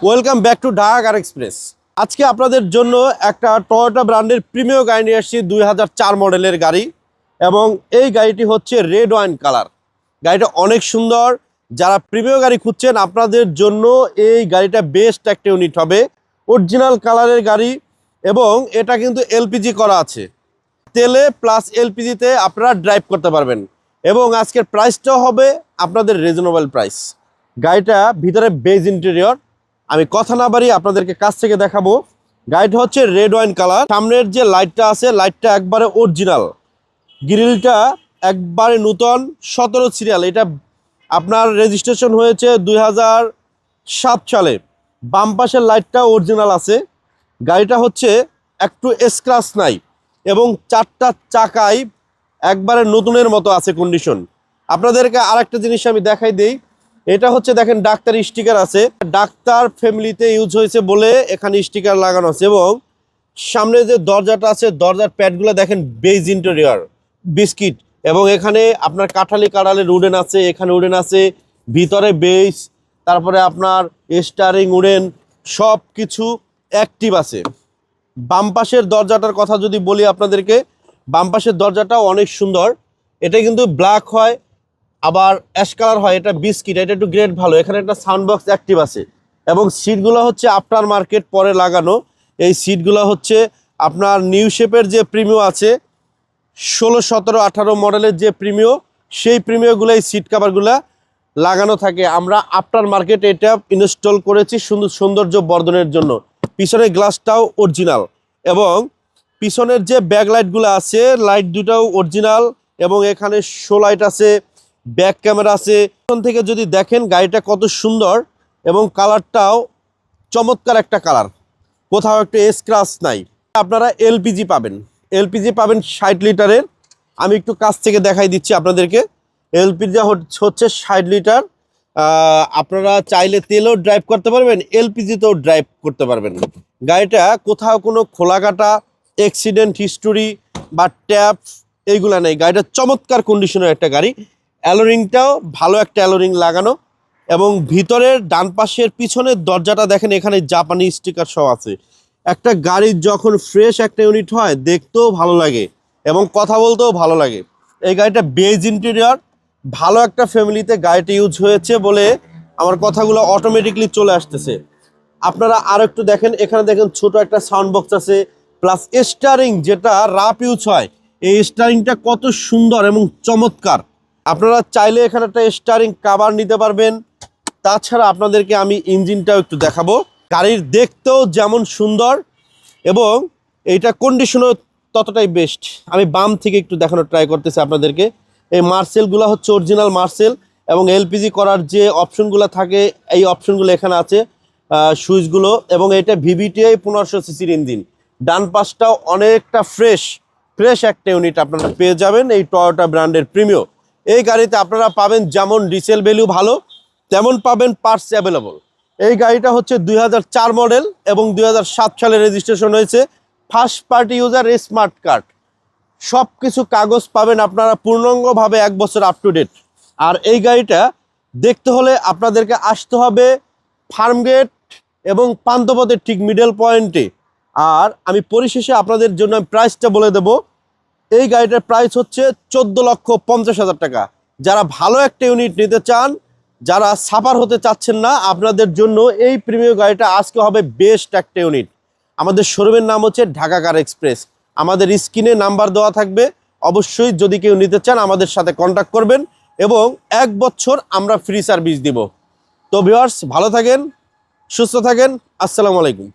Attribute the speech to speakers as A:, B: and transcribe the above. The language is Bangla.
A: Welcome back to Dhaka express আজকে আপনাদের জন্য একটা টয়োটা ব্র্যান্ডের প্রিমিয় গাড়ি নিয়ে আসছি, দুই হাজার চার মডেলের গাড়ি। এবং এই গাড়িটি হচ্ছে রেড ওয়াইন কালার গাড়িটা অনেক সুন্দর। যারা প্রিমিয় গাড়ি খুঁজছেন, আপনাদের জন্য এই গাড়িটা বেস্ট একটা ইউনিট হবে। অরিজিনাল কালারের গাড়ি এবং এটা কিন্তু এলপিজি করা আছে। তেলে প্লাস এলপিজিতে আপনারা ড্রাইভ করতে পারবেন। এবং আজকের প্রাইসটাও হবে আপনাদের রিজনেবল প্রাইস গাড়িটা ভিতরে বেজ ইন্টেরিয়র আমি কথা না বাড়ি আপনাদেরকে কাছ থেকে দেখাবো। গাড়িটা হচ্ছে রেড ওয়াইন কালার সামনের যে লাইটটা আছে লাইটটা একবারে অরিজিনাল গ্রিলটা একবারে নূতন, সতেরো সিরিয়াল এটা আপনার রেজিস্ট্রেশন হয়েছে দুই সালে। বাম পাশের লাইটটা অরিজিনাল আছে। গাড়িটা হচ্ছে একটু স্ক্রাচ নাই এবং চারটা চাকায় একবারে নতুনের মতো আছে কন্ডিশন আপনাদেরকে আরেকটা জিনিস আমি দেখাই দেই। এটা হচ্ছে দেখেন ডাক্তার স্টিকার আছে। ডাক্তার ফ্যামিলিতে ইউজ হয়েছে বলে এখানে স্টিকার লাগানো আছে এবং সামনে যে দরজাটা আছে, দরজার প্যাডগুলো দেখেন বেজ ইন্টেরিয়র, বিস্কিট এবং এখানে আপনার কাঠালি কাড়ালে উডেন আছে, এখানে উডেন আছে, ভিতরে বেস তারপরে আপনার স্টারিং উডেন সব কিছু অ্যাক্টিভ আছে। বাম পাশের দরজাটার কথা যদি বলি আপনাদেরকে, বাম পাশের দরজাটাও অনেক সুন্দর। এটা কিন্তু ব্ল্যাক হয় আবার অ্যাশ কালার হয়, এটা বিস্কিট, এটা একটু গ্রেড ভালো। এখানে একটা সাউন্ড বক্স অ্যাক্টিভ আছে। এবং সিটগুলো হচ্ছে আফটার মার্কেট পরে লাগানো। এই সিটগুলো হচ্ছে আপনার নিউ শেপের যে প্রিমিও আছে, ষোলো, সতেরো, আঠারো মডেলের যে প্রিমিও, সেই প্রিমিওগুলো, এই সিট কাভারগুলো লাগানো থাকে। আমরা আফটার মার্কেট এটা ইনস্টল করেছি সুন্দর সৌন্দর্য বর্ধনের জন্য। পিছনের গ্লাসটাও অরিজিনাল। এবং পিছনের যে ব্যাক লাইটগুলো আছে, লাইট দুটাও অরিজিনাল। এবং এখানে শো লাইট আছে ব্যাক ক্যামেরা আছে। পিছন থেকে যদি দেখেন গাড়িটা কত সুন্দর এবং কালারটাও চমৎকার একটা কালার। কোথাও একটা স্ক্রাচ নাই। আপনারা এলপিজি পাবেন। এলপিজি পাবেন ষাট লিটারের। আমি একটু কাছ থেকে দেখাই দিচ্ছি আপনাদেরকে। এলপিজি হচ্ছে ষাট লিটার। আপনারা চাইলে তেলেও ড্রাইভ করতে পারবেন এলপিজিতেও ড্রাইভ করতে পারবেন। গাড়িটা কোথাও কোনো খোলাকাটা অ্যাক্সিডেন্ট হিস্টোরি বা ট্যাপ এইগুলা নেই। গাড়িটা চমৎকার কন্ডিশনের একটা গাড়ি। অ্যালোরিংটাও ভালো একটা অ্যালোরিং লাগানো এবং ভিতরের ডান পাশের পিছনের দরজাটা দেখেন, এখানে জাপানি স্টিকার সহ আছে। একটা গাড়ির যখন ফ্রেশ একটা ইউনিট হয়, দেখতেও ভালো লাগে এবং কথা বলতেও ভালো লাগে। এই গাড়িটা বেজ ইন্টেরিয়র, ভালো একটা ফ্যামিলিতে গাড়িটা ইউজ হয়েছে বলে আমার কথাগুলো অটোমেটিকলি চলে আসতেছে। আপনারা আর একটু দেখেন, এখানে দেখেন ছোট একটা সাউন্ড বক্স আছে প্লাস স্টারিং যেটা রাপ ইউজ হয়। এই স্টারিংটা কত সুন্দর এবং চমৎকার। আপনারা চাইলে এখানে একটা স্টারিং কাভার নিতে পারবেন। তাছাড়া আপনাদেরকে আমি ইঞ্জিনটাও একটু দেখাবো। গাড়ির দেখতেও যেমন সুন্দর এবং এইটা কন্ডিশনও ততটাই বেস্ট আমি বাম থেকে একটু দেখানোর ট্রাই করতেছি আপনাদেরকে। এই মার্সেলগুলো হচ্ছে অরিজিনাল মার্সেল এবং এলপিজি করার যে অপশনগুলো থাকে, এই অপশনগুলো এখানে আছে সুইচগুলো এবং এটা ভিভিটিআই পনেরোশো সিসির ইঞ্জিন। ডান পাশটাও অনেকটা ফ্রেশ ফ্রেশ একটা ইউনিট আপনারা পেয়ে যাবেন। এই টয়োটা ব্র্যান্ডের প্রিমিও এই গাড়িতে আপনারা পাবেন যেমন রিসেল ভ্যালু ভালো, তেমন পাবেন পার্টস অ্যাভেলেবল এই গাড়িটা হচ্ছে দুই হাজার চার মডেল এবং দুই হাজার সাত সালে রেজিস্ট্রেশন হয়েছে। First party user smart card সব কিছু কাগজ পাবেন আপনারা পূর্ণাঙ্গভাবে এক বছর আপ টু ডেট আর এই গাড়িটা দেখতে হলে আপনাদেরকে আসতে হবে ফার্মগেট এবং পান্তপথের ঠিক মিডল পয়েন্টে আর আমি পরিশেষে আপনাদের জন্য প্রাইসটা বলে দেব। এই গাড়িটার প্রাইস হচ্ছে চোদ্দ লক্ষ পঞ্চাশ হাজার টাকা। যারা ভালো একটা ইউনিট নিতে চান, যারা সাফার হতে চাচ্ছেন না, আপনাদের জন্য এই প্রিমিয়াম গাড়িটা আজকে হবে বেস্ট একটা ইউনিট আমাদের শোরুমের নাম হচ্ছে ঢাকা কার এক্সপ্রেস আমাদের স্ক্রিনে নাম্বার দেওয়া থাকবে। অবশ্যই যদি কেউ নিতে চান, আমাদের সাথে কন্ট্যাক্ট করবেন এবং এক বছর আমরা ফ্রি সার্ভিস দিব। তো ভিউয়ার্স ভালো থাকেন, সুস্থ থাকেন। আসসালামু আলাইকুম।